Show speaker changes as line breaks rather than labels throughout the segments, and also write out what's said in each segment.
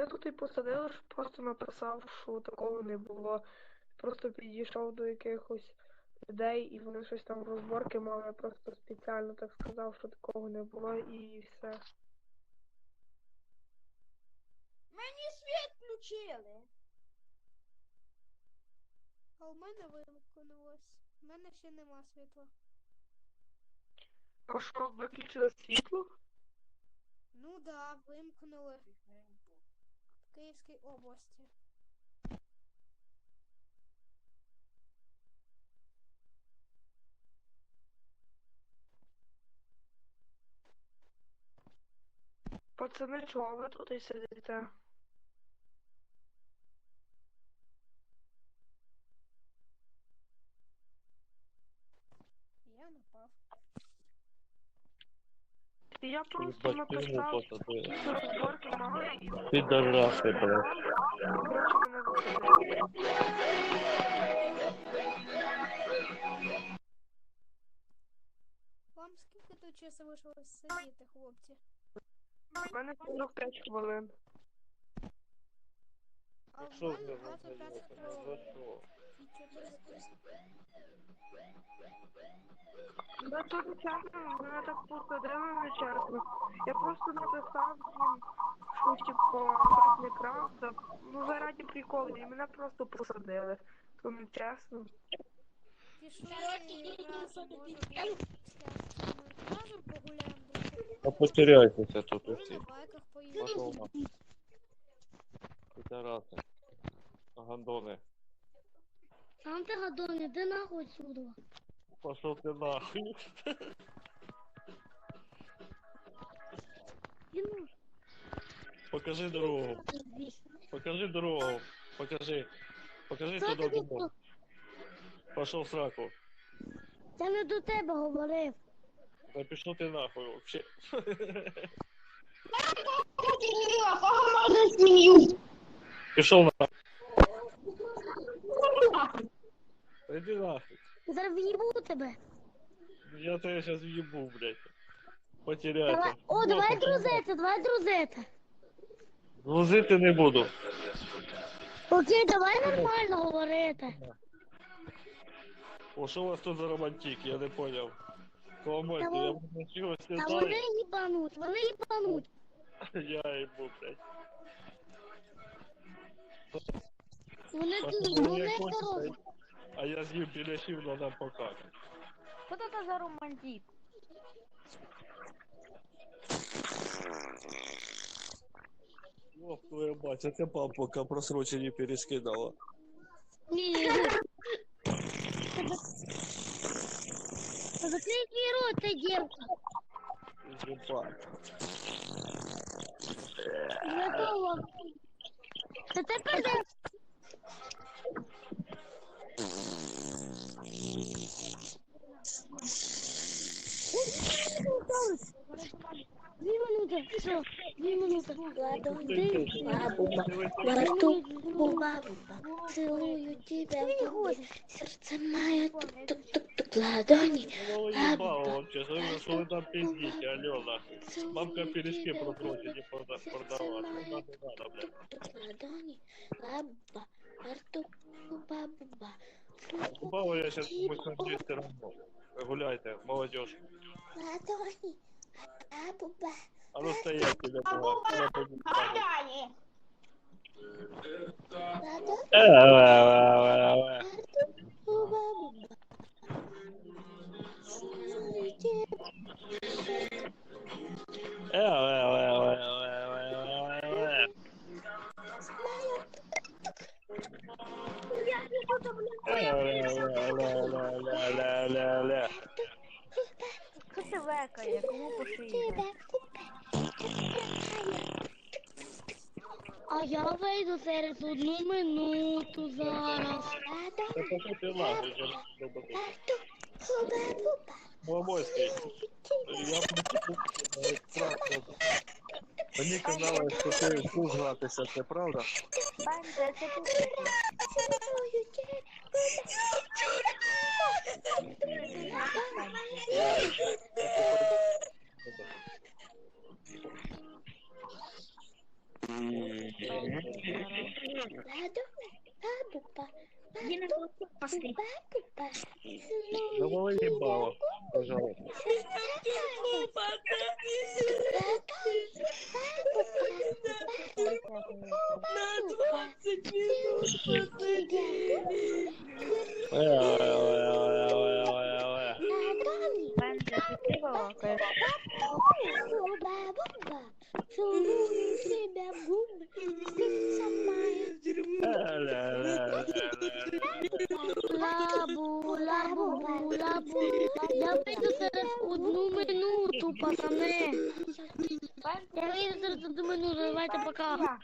тут і посадили, що просто написав, що такого не було. Просто підійшов до якихось людей і вони щось там розборки мали, я просто спеціально так сказав, що такого не було і все.
Мені світ включили.
А у мене вимкнулось. У мене ще нема світла.
А що, виключили світло?
Ну да, вимкнули Київській області.
Пацани, чого ви тут і сидите?
Я напав.
Я просто написав, розборки
Підараси, блядь.
Вам скільки тут часу вийшло сидіти, хлопці?
У мене 45 хвилин.
А в мене 25 хвилин.
Що?
І 400.
Я тут чесно, мене так посадили нечесно. Я просто написав їм, що типу, так неправда. Ну заради приколу, і мене просто посадили. То не чесно.
Погуляємо.
А потеряйтеся тут усі. Пошов на. Підараси. Гандони.
Сам ти гадон, іди нахуй сюди.
Пошов ти нахуй.
Іну,
Покажи дорогу. Покажи дорогу. Покажи. Покажи
Що тобі
дорогу. Пошов в сраку.
Я не до тебе говорив.
Та пішов ти нахуй вообще.
Кого?
Пішов нахуй. Та Іди нахуй.
Зараз в'їбу тебе.
Я тебе сейчас въебу, блядь.
Давай.
Потеряйте.
О, давай друзити, давай друзити.
Грузити не буду.
Окей, давай нормально говорити.
О, що у вас тут за романтик, я не поняв. Коломойте,
Та
я
вон-
нічого не
А
знаю.
вони їбануть, вони їбануть.
Я їбу, блядь.
Вони
Пошли, я
не
хочу,
хороші.
блядь. А я з'їв біляшів, надо покакати.
Що це за романтик?
Ох, твоя мать, это папа просрочені перескидала.
Ні, ні, ні. Закрий свій рот, ти дівка.
Ебать.
Готово. Та тепер слов. Не ладони, а баба, на рту буба, целую тебя в губы, сердце мое, тук-тук-тук, ладони,
баба. Что вы там пиздите,
Алена?
Бабка пирожки просрочит и
продавать. Ладони, баба, на рту буба, буба.
Баба, я сейчас выхожу из гуляйте, молодежь.
Ладони, баба.
А ну стоять тебя была. Я пойду.
Гадяні.
ладони, А я вийду через одну минуту зараз.
Мені казали, що ти гратися, це правда?
Банда, це тут. Давай ебало, пожалуйста. На 20 минут
Пан записывала кое-что. Баба,
баба, целую тебя в губы.
Лабу, лабу, лабу. Я вийду через одну минуту, пацани. Я вийду через одну минуту, давайте пока.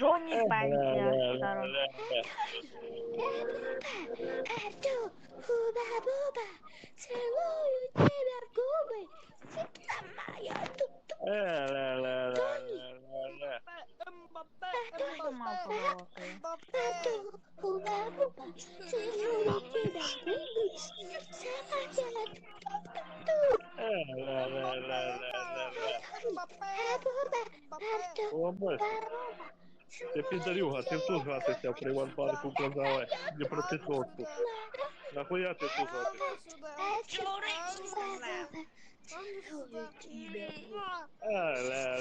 Джонні
Ля, ля,
Бендер.
ля,
зараз.
ля, ля. Е, ля, ля, ля, ля, ля, ля.
Ти мав побалакає.
Е, ля, ля, ля, ля, ля, ля. Лобось, Ти підарюга, ти тут гратися в приватбанку казали, не проти сотку. Нахуя ти тут гратися? Е, ля,